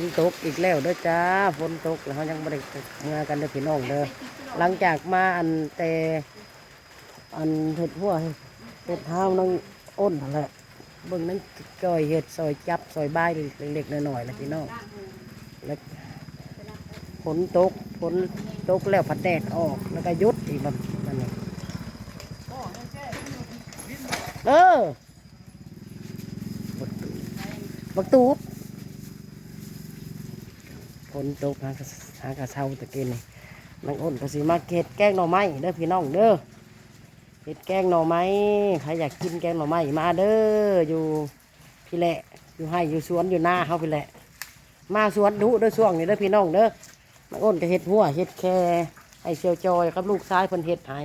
นตกอีกแล้วเด้อจ้าฝนตกแล้วเขายังไม่ได้งานกันเด้อพี่น้องเด้อหลังจากมาอันแต่อันเห็ดหัวเห็ดเท้าน้องอ้นนั่นแหละเบิ่งนั้นจอยเห็ดซอยจับซอยบ้ายเล็กๆหน้อยๆนะพี่น้องแล้วฝนตกฝนตกแล้วพัดแดดออกแล้วก็ยุดอีกแบบนั่นเองเออบักตูบ ฝนตกหากระหากระเช้าตะเกี้นี่น้องอ้นก็สิมาเก็ดแกงหน่อไม้เด้อพี่น้องเด้อเห็ดแกงหน่อไม้ใครอยากกินแกงหน่อไม้มาเด้ออยู่พี่แหละอยู่ให้อยู่สวนอยู่หน้าเขาพี่แหละ มาสวนดุเด้อช่วงนี้เด้อพี่น้องเด้อน้องอ้นก็เห็ดหัวเห็ดแค่ให้เชียวจอยกับลูกชายเพิ่นเห็ดให้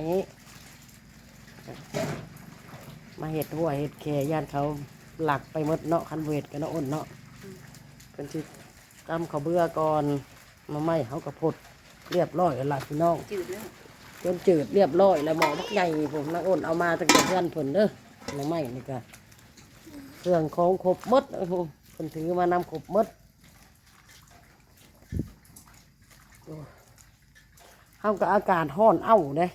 มาเห็ดหัวเห็ดแค่ย่านเขาหลักไปหมดเนาะคันเวทกันเนาะอ้นเนาะเพิ่นสิ กำเขาวเบื่อก่อนมาไม่เขากระพดเรียบร้อยแล้วล่ะพี่น้องจืดเลยจนจืดเรียบร้อยแล้วหมอพักใหญ่ผมนักอ้นเอามาตั้งแต่เพื่อนผลเด้อมาไม่นี่ก็เครื่องของครบหมดเออผมคนถือมานำครบหมดโอ้เขาก็อากาศห้อนเอ้าเด้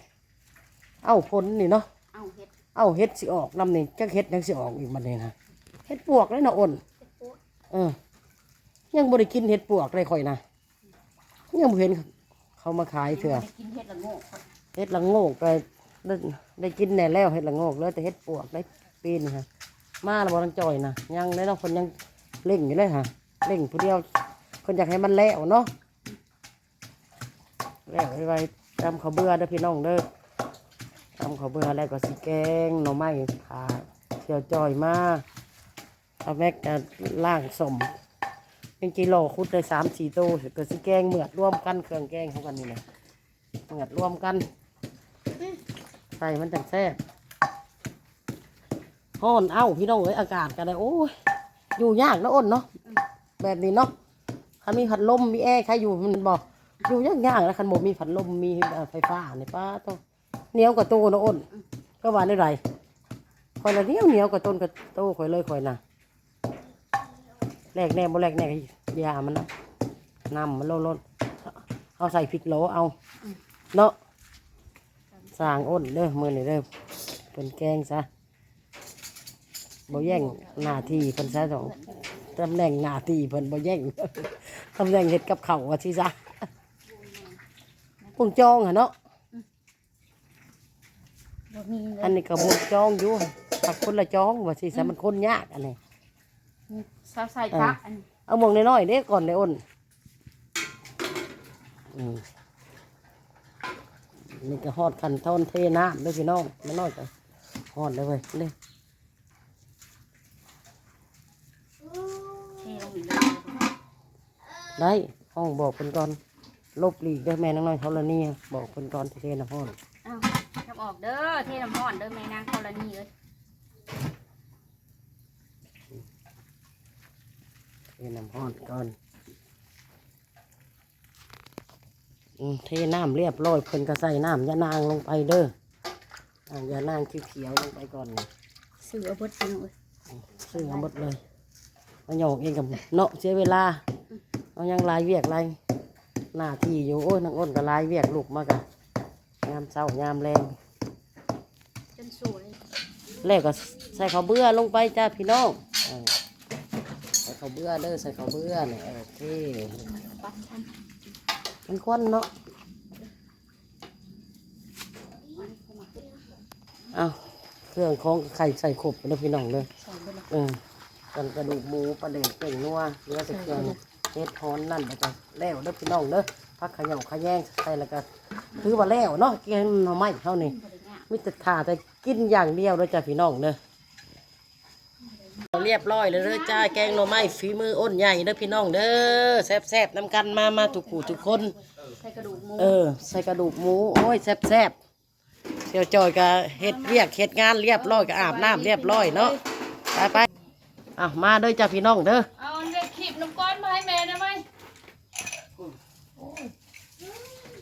เอ้าพ้นนี่เนาะเอาเฮ็ดเอ้าเฮ็ดสิออกนำนี่จักเฮ็ดยังสิออกอีกมันนี่นะเฮ็ดปวกเลยนะอ้นเออ ยังบ่ได้กินเห็ดปวกเลยค่อยนะยังบ่เห็นเขามาขายเถื่อได้กินเฮ็ดละโง่เห็ดละโงกก็ได้ได้กินแน่แล้วเห็ดละโงกแล้วแต่เห็ดปวกได้ปีนค่ะมาแล้วบ่ต้องจ่อยนะยังได้น้องคนยังเล่งอยู่เลยค่ะเล่งผู้เดียวคนอยากให้มันแล้วเนาะแล้วไว้ไว้ทำข้าวเบื่อเด้อพี่น้องเด้อทำข้าวเบื่อแล้วก็สิแกงหน่อไม้ขาเที่ยวจ่อยมาเอาแม็กจะล่างสม เป็นกิโลคุดได้สามสี่โตวก็สิแกงเหมือดร่วมกันเครื่องแกงเของกันนี่แหละเหมือดร่วมกันใส่มันจังแซ่บฮ้อนเอ้าพี่น้องเอ้ยอากาศกันเลยโอ้ยอยู่ยากนะอ้นเนาะแบบนี้เนาะคันมีพัดลมมีแอร์ใครอยู่มันบอกอยู่ยากยากแล้วคันโมมีพัดลมมีไฟฟ้าในป้าต้องเหนียวกับตู้นะอ้นก็ว่าได้ไรคอยละเหนียวเหนียวกับต้นกับตู้คอยเลยคอยนะ แรกแน่บ่แรกแน่ก็ยามันนะน้ำมันลดๆเอาใส่พริกโหลเอาเนาะสร้างอ้นเด้อมือนี่เด้อเป็นแกงซะบ่แย่งหน้าที่เพิ่นซะสองตำแหน่งหน้าที่เพิ่นบ่แย่งตำแหน่งเฮ็ดกับข้าวว่าที่ซะพวงจองอะเนาะบ่มีเลอันยนี้ก็พวงจองอยู่ผักคนละจองว่าที่ซะมันคนยากอันนี้ ซาใส่ผักอันนี้เอาหมองน้อยๆเด้ก่อนเลยอ้นอืมนี่ก็ฮอดขันทอนเทน้ำด้วยพี่น้องไม่น้อยก็ฮอดเลยเว้ยเลยเทลงอีกแล้วได้ห้องบอกคนก่อนลบหลีกได้อแม่น้องน้อยเท่านี้บอกคนก่อนที่เทน้ำฮอดเอาจับออกเด้อ เทน้ำร้อนเด้อแม่นางธรณีเอ้ย เท น้ำฮอดก่อนอืมเทน้ำเรียบร้อยเพิ่นก็ใส่น้ำยานางลงไปเด้อน้ำยานางเขียวๆลงไปก่อนซื้อเอาเบิดพี่น้องเอ้ยซื้อมาหมดเลยมาหยอกเองกับเนาะเสียเวลาเอายังลายเวียกลายหน้าที่อยู่โอ้ยนางอ้นก็ลายเวียกลูกมากะยามเช้ายามแรงจนสวยแล้วก็ใส่ข้าวเบื่อลงไปจ้าพี่น้องเออใส่ ข้าวเบื่อเด้อใส่ข้าวเบื่อเนี่ยโอเคปัดทันมันควันเนาะเอาเครื่องของไข่ใส่ขบไปแล้วพี่น้องเลยใส่เบิดละเออกันกระดูกหมูปลาเด็กเก่งนัวเนื้อตะเกียงเฮ็ดฮอนนั่นแล้วก็แล้วเด้อพี่น้องเด้อพักขยงขยงใส่แล้วก็ถือว่าแล้วเนาะกินหน่อไม้เท่านี้บ่ได้ยากมิตรถาแต่กินอย่างเดียวเด้อจ้ะพี่น้องเด้อ เรียบร้อยเลยเด้อจ้าแกงหน่อไม้ฝีมืออ้นใหญ่เด้อพี่น้องเด้อแซ่บๆน้ำกันมามาทุกคู่ทุกคน ใส่กระดูกหมูเออ ใส่กระดูกหมูโอ้ยแซ่บๆเสี่ยวจอยก็เฮ็ดเวียกเฮ็ดงานเรียบร้อยก็อาบน้ำเรียบร้อยเนาะไปไปๆอะมาเด้อจ้าพี่น้องเด้อ เอาเด็กขีบน้ำก้อนมาให้แม่ได้ไหม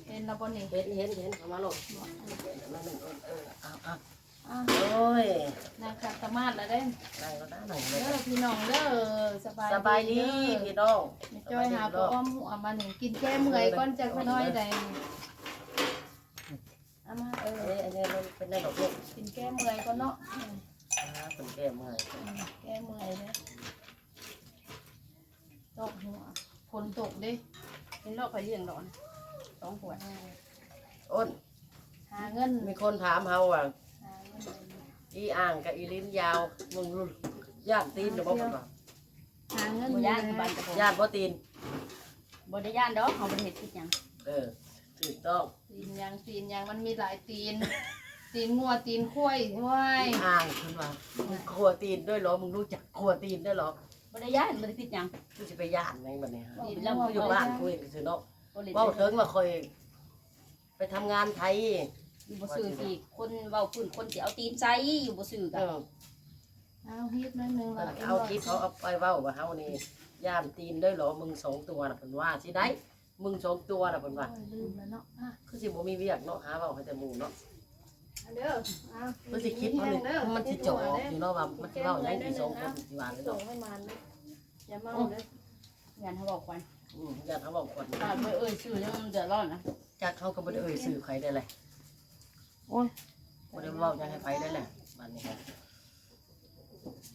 เห็นแล้วบ่นี่เห็นเห็นเห็นเอามาลงเอาเอาอะ โอ้ยนางขัดสมาธิแล้วเด้นั่งก็ได้นั่งเลเด้ยอพี่น้องเด้อสบายสบายดีเอพี่น้องไม่จ้อยหาพ่ออ้อมหัวมาหนึ่งกินแก้เมื่อยก่อนจะน้อยใดเอามาเออเอ้ยอันนี้มันเป็นในดอกลูกกินแก้เมื่อยก่อนเนาะอ่าเป็นแก้มเมื่อยอืมแก้เมื่อยเลยตกหัวฝนตกเด้เป็นโรคไฟเลี้ยงดอกนะสองขวดอ้นหาเงินมีคนถามเฮาว่าหาเงินเลย อีอ่างกับอีลิ้นยาวมึงรุ่นย่านตีนหรือบ่เพิ่นว่าหาเงินบ่ย่านบ้านกับผมย่านบ่ตีน บ่ได้ย่านดอกเขาบ่ได้เฮ็ดผิดหยังเออถูกต้องตีนยางตีนยางมันมีหลายตีน ตีนงัวตีนข้วยห้วยอีอ่างเพิ่นว่ามึงครัวตีนด้วยเหรอมึงรู้จักครัวตีนด้วยเหรอบ่ได้ย่านบ่ได้ผิดหยังกูสิไปย่านไหมบัดนี้ฮะตีนแล้วกูอยู่บ้านกูเองซื่อเนาะบ่ได้เว้าถึงว่าคอย ไปทำงานไทย อยู่บ่ซื้อสิคนเว้าพื้นคนสิเอาตีนใส่อยู่บ่ซื้อเอกันอเอาฮีบหนิดนึงเพิ่ละนเอาคลิปเขาเอาไปเว้าว่าเฮานี่ย่านตีนด้วยเหรอมึงสองตัวน่ะเพิ่นว่าสิได้ มึงสองตัวน่ะเพิ่นว่าโอ้ยลืมแล้วเนาะอะคือสิบ่มีเวียกเนาะหาเว้าให้แต่หมู่เนาะเอาเด้อเอาเพิ่นสิคิดว่านี่มันสิจ่ออยู่เนาะว่ามันสิเว้าหยังอีสองคนสิว่าเลยส่งเนาะให้มันนะอย่าเมาเด้อย่านเขาบอกควันอืมย่านเขาบอกก่อนถ้าบ่เอ่ยชื่อยังเดือดร้อนนะ จากเขาก็บ่ได้เอ่ยชื่อใครได้เลย โอ้ยบ่ได้เว้าหยังให้ไปได้แหละบัดนี้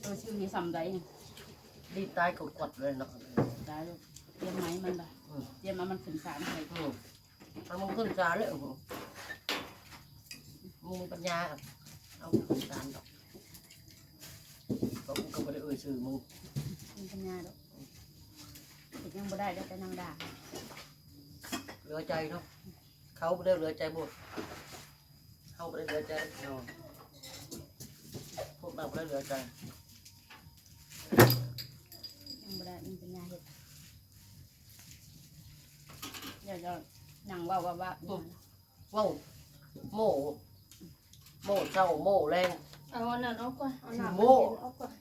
เออชื่อนี่ซ้ำใดนี่รีบตายก็กดเลยเนาะได้ลูกเตรียมไหมมันบ่เตรียมมามันขึ้นศาลให้อืมเอามึงขึ้นศาลเลยโอ้โหมึงมีปัญญาครับเอามึงขึ้นศาลดอกก็กูก็บ่ได้เอ่ยชื่อมึงมีปัญญาดอกเฮ็ดยังบ่ได้แล้วแต่นางด่าเหลือใจเนาะเขาบ่ได้เหลือใจบ่ เขาบ่ได้เหลือใจเนาะพวกเราบ่ได้เหลือใจยังบ่ได้มีปัญญาเฮ็ดเดี๋ยวจะนั่งว่าว่าว่าเว้าโม่โม่เจ้าโม่แรง เอาอันนั้นเอาก่อนเอาหนักโม่ เอาก่อน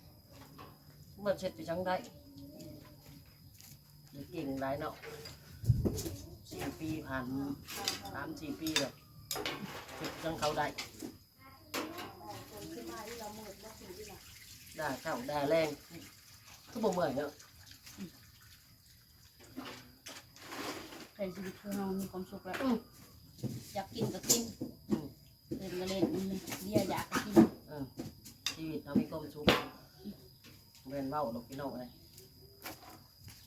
มันเช็ดไปจังได้เก่งไรเนาะสี่ปีผ่านสามสี่ปีแล้ว จังเขาได้ได้เจ้าได้แรงก็บ่เมื่อยเนาะใครชีวิตคือเรามีความสุขแล้วอยากกินก็กินเล่นก็เล่นเบียร์อยากก็กินเออชีวิตเรามีความสุขเว้นเว้าดอกพี่น้องเลย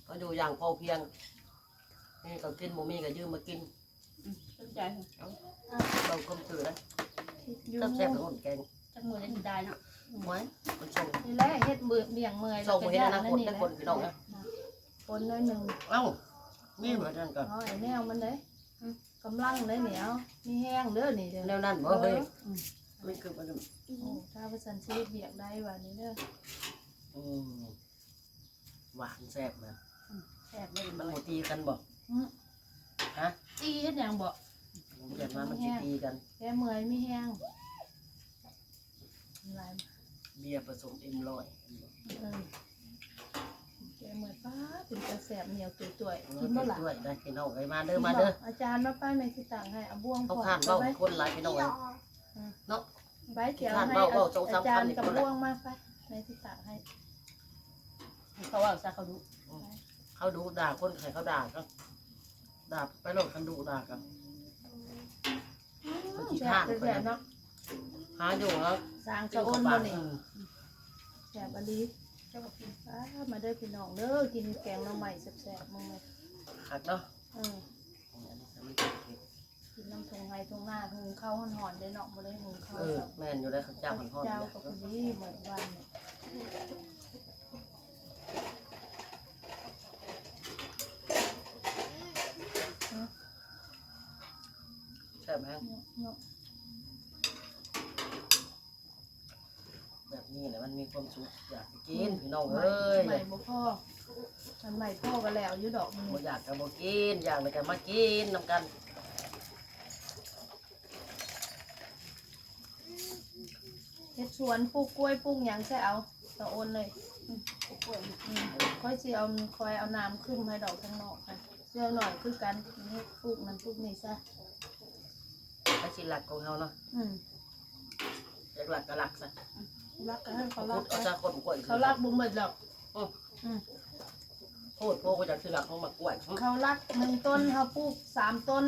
ก็อยู่อย่างพอเพียงนี่ก็กินหมูมีก็ยืมมากิน สนใจเราความสื่อนะอยู่ก็แซ่บกับคนแกงจักมือได้ได้เนาะไว้มันส่งนี่แหละเฮ็ดเบื่อเบี่ยงเมื่อยส่งก็มาเห็นย่าอนาคตแหได้ละคนพี่น้องนะปนน้อยหนึ่งเอ้ามีเหมือนกันก่อนเอาไอ้แนวมันเด้อืมกำลังเลยเหนียวมีแห้งเด้อนี่เด้อแนวนั้นบ่เฮ้ยอืมไม่คือมันโอ้ถ้าประสันชีวิตเบียกได้ว่านี้เด้ออืมหวานแซ่บนะแซ่บเลยมันบ่ตีกันบ่อืมฮะอีเฮ็ดหยังบ่ ผมอยากมามันสิตีกัน แกเมื่อยมีแห้งหลายเบียร์ผสมเอ็มร้อยเออแกเมื่อยป้าเป็นกระแสบเหนียวตุ๋ยๆกินบ่บ่ล่ะล่ด้วยได้พี่น้องเอ้ยมาเด้อมาเด้ออาจารย์มาป้ายแม่ที่ต่างให้เอาบ่วงเขาพอข้านเว้าคนหลายพี่น้องเอ้ยเนาะ ใบเขียวข้านให้เว้าเว้าอาอาจารย์กับบ่วงมาไปแม่ที่ต่างให้เขาว่าซะเขาดูเขาดูด่าคนใครเขาด่ากันด่าไปโลดกันดูด่ากัน ขี้แข้าบนเป็นไปแซ่บนะเนาะหาอยู่แล้วสร้างกิสะอ้นบ่นี่อืมแซ่บอลีเจ้ากินป้ามาเด้อพี่น้องเด้อกินแกงหน่อไม้แซ่บๆมึงเลยหักเนาะเอออันนี้จะไม่เผ็ดเผ็ดกินน้ำทงไห้ทงหน้าหุงข้าวหอนๆได้เนาะบ่ได้หุงข้าวเออแม่นอยู่ได้ข้าวเจ้ามันทอดเจ้าเนี่ยก็พอดีเหมือนวันเนี่ย ใช่ไหมเนาะแบบนี้เนี่ยมันมีความสุขอยากกินพี่น้องเอ้ยใหม่บ่พ่อมันใหม่พ่อก็แล้วอยู่ดอกมันบ่อยากกับบ่กินอยากเลยกันมากินนำกันเฮ็ดสวนปลูกกล้วยปลูกหยังใส่เอาตะโอนเลยอืมค่อยสิเอาคอยเอาน้ำขึ้นให้ดอกข้างนอกค่ะเสื้อหน่อยคือกันนี่ปลูกมันปลูกนี่ซะ ถ้าสิหลักของเฮาเนาะอืมอยากหลักก็หลักซะรักกันให้เขาเขารักเอากันซะคนกล้วยเขารักบุ้มเบิดหรอกโคตรโพก็จะคือหลักของมากล้วยเขารักหนึ่งต้นเขาปลูกสามต้น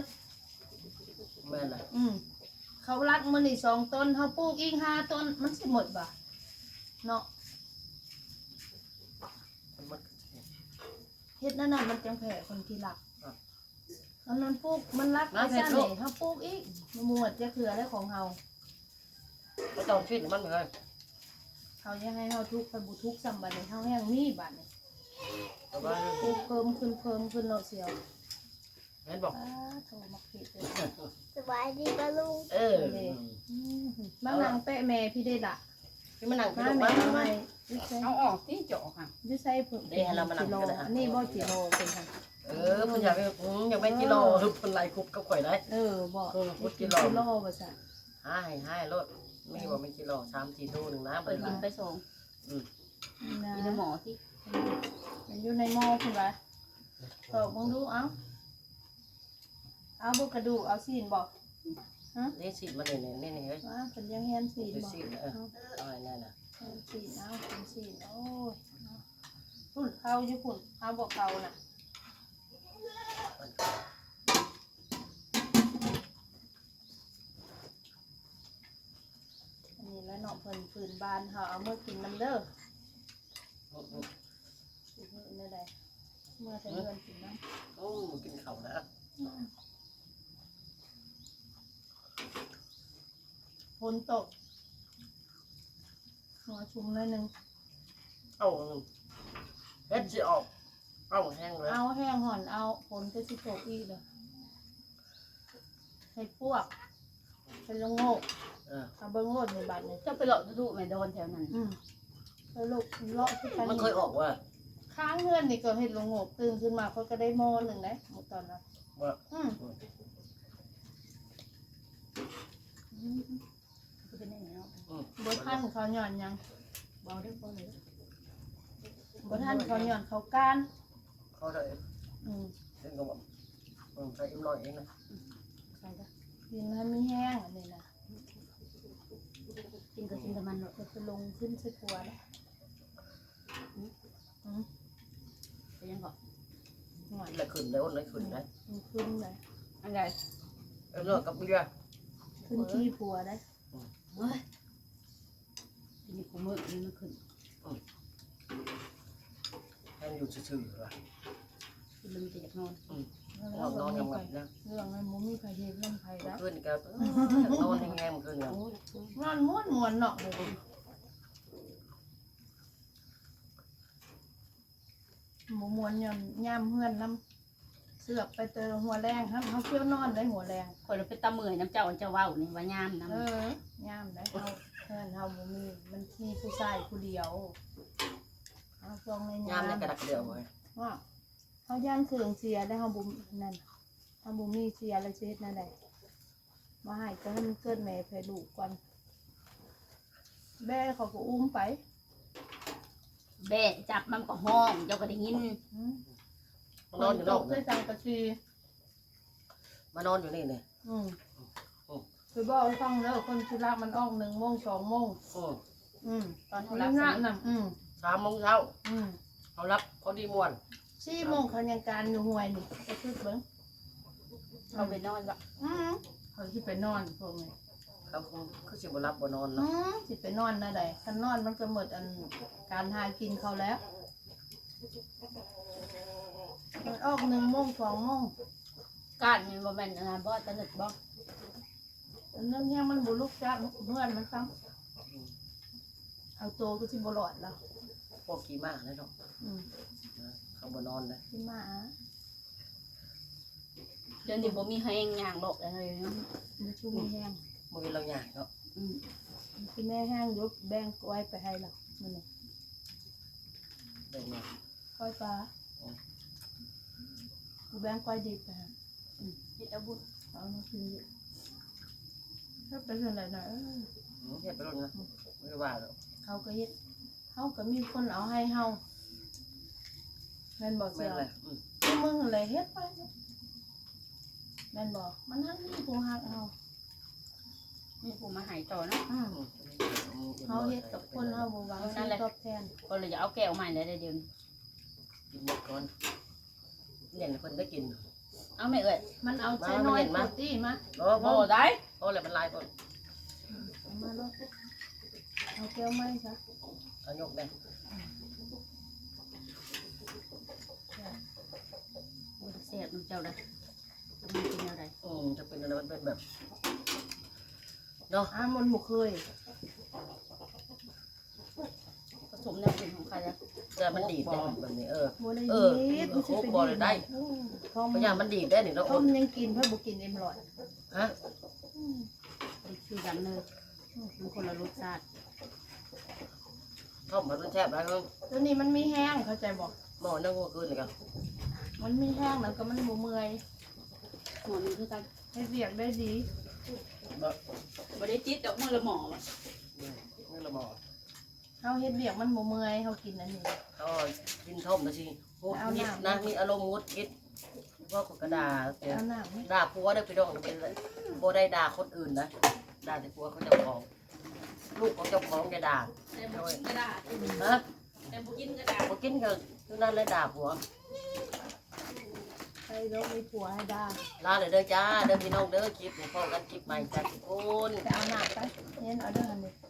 แม่นน่ะอืมเขารักมันอีกสองต้นเขาปลูกอีกห้าต้นมันสิหมดบ่เนาะมันเฮ็ดนั่นน่ะมันจังแผ่คนที่รัก อะอันนั้นปลูกมันรักมาไอ้เผ็ดซ่าลูเนี่กเขาปลูกอีกมันหมดจะเขือได้ของเขาก็ต้องฟิตมันเลยเขาจะให้เขาทุกข์ไปบุทุกข์ซ้ำบัดนี้เขาแห้งมีบัดนี้แต่ว่าปลูกเพิ่มขึ้นเพิ่มขึ้นเนาะเสียวเห็นบอกอ้าโทรมาผิดเลยสบายดีปะลุงเอออืมบางนางเปะแม่พี่ได้ละพี่มันนั่งพี่มาลูกแม่มาทำไมมายึดใส่เอาออกที่เจาะค่ะยึดใส่เพิ่มเดี๋ยวเรามานั่งกิโลกันนะอันนี้บ่กิโลเป็นค่ะเออเพิ่นอยากไปอืมอยากไปกิโลฮึบเพิ่นไล่คุบกับข่อยได้ เออบ่เออพุยึดดกิกิโล โลบ่ซะหายหายรถมีบ่เป็นกิโลสามสี่ตู้หนึ่งนะเปิเปิดดกินไปส่งนะกินในหมอที่มันอยู่ในหม้อคุณว่าตอกมึงดูเอาเอาบ่กระดูกเอาซีนบ่นี่สิมันนี่นี่นี่เฮ้ยว่าเพิ่นยังแฮนซีนนี่บ่สิเออเอาไอ้นั่นน่ะแฮนซีนเอาเป็นซีนโอ้ยเอาพุ่นเข้าอยู่พุ่นเอาบ่เข้าน่ะ อันนี้แล้วเนาะเพิ่นปืนบานเฮาเอามื่อกินน้ำเด้ออืมอืมสิเพิ่นได้เมื่อแต่เดือนกินน้โอ้กินข้าวนะฝนตกหัวชุ่มหน่อยหนึงเอาเฮ็ดสิออกเอาแห้งเลยเอาแห้งห่อนเอาฝนก็สิตกอีกเลยให้พวกเป็นละโงก เออเอาเบิ่งโลดในบัดนี่เจ้าไปหลอกดูไม่โดนแถวนั้น อืมแล้วลูกเลาะที่กันมันเคยออกว่า ค้างเฮือนนี่ก็เฮ็ดละโงกตื่นขึ้นมาเขาก็ได้หม้อหนึงได้หมดตอนนั้นว่า อืมเป็นยังไงเนาะอืมบ่ทันเขาหย่อนหยังเบาได้บ่เลยบ่ทันเขาหย่อนเขาก้าน เขาได้อืม เล่นก็บอกอืมใส่อิ่มน้อยเองนะใส่ละดินให้ไม่แห้งอันนี้นะ กินก็กินแต่มันเนาะจะไปลงขึ้นใส่ตัวแล้วเป็นยังก่อนหน่อยเลยขึ้นเลยอ้นเลยขึ้นได้มันขึ้นเลยอันใดเออเลิกกับเบียร์ขึ้นที่ผัวได้เฮ้ยทีนี้กูมือนี่มันขึ้นให้มันอยู่ซื่อๆว่ะกินแล้วมันจะอยากนอน นอนนอนยังไงนะเรื่องนั้นมันมีใครเห็นเรื่องใครได้ขึ้นก็เออนอนยังไงมันขึ้นเนี่ยโอ้ยนอนม้วนมวนเนาะเลยหมูมวนย่ำย่ำเฮือนน้ำเสือกไปเจอหัวแรงครับเขาเที่ยวนอนได้หัวแรงคอยเราไปตะเมื่อยน้ำเจ้าอันเจ้าเว้านี่ว่ายามน้ำเออย่ำได้เขาเพื่อนเขาบ่มีมันมีผู้ชายผู้เดียวเอาทรงในยามยามในกระดักเดียวเลยว่า เขาย่านเครื่องเสียได้เขาบุมนั่นเขาบุมีเสียอะไรเช็ดนั่นแหละมาให้ก็ให้มันเกิดแม่แผ่ลูกก่อนแม่เขาก็อุ้มไปแบะจับมันก็ห้องเจ้าก็ได้ยินอืมมานอนอยู่นอกเคยจังกะชีมานอนอยู่นี่เนี่ยอืมอืมคือบอกให้ฟังเด้อคนที่รักมันออกหนึ่งโมงสองโมงอืมอืมตอนเขาเขารัรับบหสน้านิท น่ะอืมสามโมงเช้าอืมเขารับเขาดีม่วน สี่โมงเขายังการอยู่ห่วยนี่ไปคือเบิ้งเขาไปนอนละอืมเขาที่ไปนอนพวกนี้เขาคงเขาสิบ่รับบ่นอนอืเนาะมสิไปนอนนะใดคันนอนมันก็หมดอันการหากินเขาแล้วมันออกหนึ่งโมงสองโมงการนี่บ่แม่นอะไรบ่ตะนึกบ่อันนั้นเนี่ยมันบุลุกจ้าเพื่อนมันซ้ำเอาโตก็ที่บหลอดแล้ว พวกขี่ม้าเลยเนาะอืมนะ เขาบ่นอนเลยที่มาอะเดี๋ยวนี้บ่มีแห้งย่างโลกอะไรเนาะมันชุ่มมีแห้งบ่มีเราใหญ่เนาะอืมที่แม่แห้งยบแบ่งไว้ไปให้เรามันนี่เด็กเนี่ยก้อยปลากูแบ่งก้อยดิบไปให้เฮ็ดเอาบุญเอามากินดิถ้าเป็นอะไรนะเอออืมเฮ็ดไปรถนะไม่ได้ว่าหรอกเขาก็เฮ็ดเขาก็มีคนเอาให้เฮา แม่นบอกแม่เสีนยเลยอืมที่มึงอะไรเฮ็ดไปเนอะแม่นบอกมันทั้งนี้ผู้ฮักเอามีผู้มาใหายต่อเนาะ อืมเขาเฮ็ดกับคนเขาบ่หวังสิ่งตอบแทนก็เลยจะเอาแก้วใหม่เลยเดี๋ยวนี้กินหมดก่อนเนี่ยคนได้กินเอาไม่เอ่ยมันเอาใช้น้อยโปรตีนมาโอ้โหโอ้ได้โอ้เลยมันลายก่อนเอามาลดเอาแก้วไหมซะเอายกได้ บริเสียบน้ำเจ้าได้จะมันกินอะไรอืมจะเป็นอะไรมันเป็นแบบเนาะอ่ามันบ่เคยผสมแนวเป็นของใครอะแต่มันดีดได้แบบนี้เออบ่ได้เออยิบมันสิโอ้ไปบ่ได้ได้ทอมพยายามมันดีดได้นี่เนาะทอมยังกินเพิ่นบ่กินเอ็มร้อยฮะมันคือกันเลยมันคนละรสชาติท่อมมันแซ่บแล้วตัวนี้มันมีแห้งเข้าใจบ่หม้อนั่งก็คืนนี่กัน มันมีแห้งแล้วก็มันบ่เมื่อยหมอนี่คือกันเฮ็ดเวียกได้ดีบริจิตดอกมือละหมอวะนี่ละหม้อเฮาเฮ็ดเวียกมันบ่เมื่อยเฮากินอันนี้ก็กินท่อมนะสิงุดงิดนะมีอารมณ์งุดงิดว่าคนกระดาษเอาน้ำให้ด่าผัวได้ไปดองเป็นโบได้ด่าคนอื่นนะด่าแต่ผัวเขาเจ้าของลูกของเจ้าของจะด่าแต่บุกินก็ได้ฮะแต่บุกินก็ได้พอกินก็คือนั่นเลยด่าผัว ใส่ดอกมีผัวให้ได้ลาเลยเด้อจ้าเด้อพี่น้องเด้อคลิปนี่พอกันคลิปใหม่จ้าทุกคน ไปเอาน้ำไปเห็นเอาเด้ออันนี้